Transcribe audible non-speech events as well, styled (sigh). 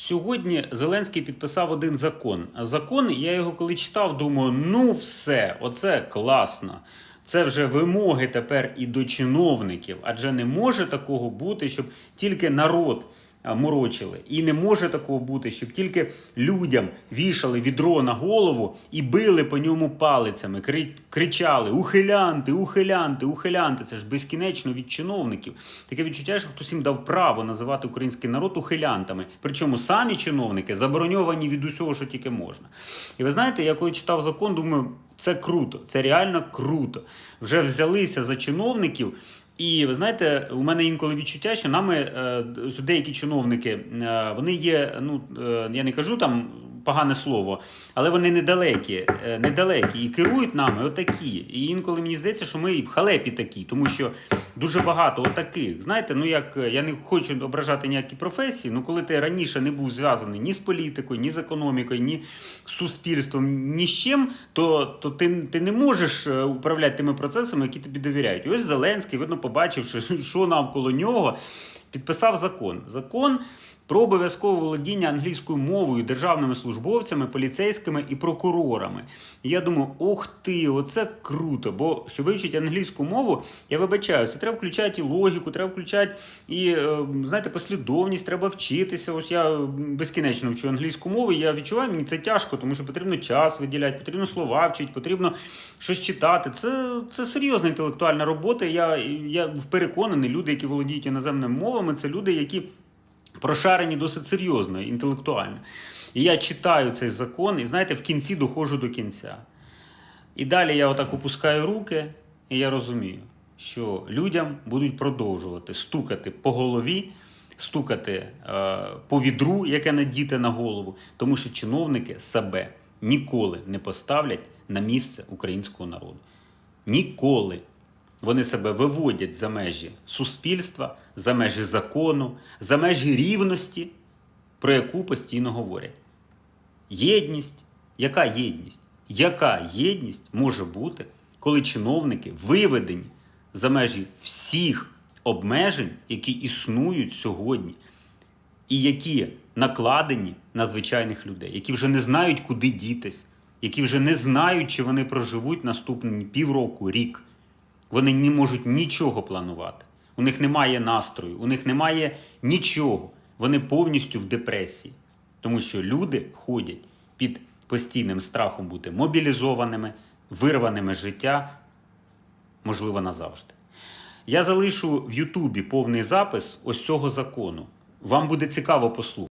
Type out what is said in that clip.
Сьогодні Зеленський підписав один закон. Закон, я його коли читав, думаю, ну все, оце класно. Це вже вимоги тепер і до чиновників. Адже не може такого бути, щоб тільки народ морочили. І не може такого бути, щоб тільки людям вішали відро на голову і били по ньому палицями, кри- кричали ухилянти, ухилянти, ухилянти. Це ж безкінечно від чиновників. Таке відчуття, що хтось їм дав право називати український народ ухилянтами. Причому самі чиновники забороньовані від усього, що тільки можна. І ви знаєте, я коли читав закон, думаю, це круто, це реально круто. Вже взялися за чиновників. І ви знаєте, у мене інколи відчуття, що нами е, деякі чиновники, е, вони є, ну е, я не кажу там погане слово, але вони недалекі, е, недалекі і керують нами отакі. І інколи мені здається, що ми і в халепі такі, тому що дуже багато отаких. Знаєте, ну як е, я не хочу ображати ніякі професії, ну коли ти раніше не був зв'язаний ні з політикою, ні з економікою, ні з суспільством, ні з чим, то, то ти, ти не можеш е, управляти тими процесами, які тобі довіряють. І ось Зеленський, видно, побачивши, (laughs) що навколо нього, підписав закон. Закон. Про обов'язкове володіння англійською мовою державними службовцями, поліцейськими і прокурорами. І я думаю, ох ти, оце круто. Бо щоб вивчити англійську мову, я вибачаю, це треба включати і логіку, треба включати і е, знаєте, послідовність, треба вчитися. Ось я безкінечно вчу англійську мову. І я відчуваю, мені це тяжко, тому що потрібно час виділяти, потрібно слова вчити, потрібно щось читати. Це, це серйозна інтелектуальна робота. Я, я переконаний, люди, які володіють іноземними мовами, це люди, які прошарені досить серйозно, інтелектуально. І я читаю цей закон, і знаєте, в кінці доходжу до кінця. І далі я отак опускаю руки, і я розумію, що людям будуть продовжувати стукати по голові, стукати е, по відру, яке надіте на голову, тому що чиновники себе ніколи не поставлять на місце українського народу. Ніколи. Вони себе виводять за межі суспільства, за межі закону, за межі рівності, про яку постійно говорять. Єдність. Яка єдність? Яка єдність може бути, коли чиновники виведені за межі всіх обмежень, які існують сьогодні, і які накладені на звичайних людей, які вже не знають, куди дітись, які вже не знають, чи вони проживуть наступні півроку, рік. Вони не можуть нічого планувати. У них немає настрою, у них немає нічого. Вони повністю в депресії. Тому що люди ходять під постійним страхом бути мобілізованими, вирваними з життя, можливо, назавжди. Я залишу в Ютубі повний запис ось цього закону. Вам буде цікаво послухати.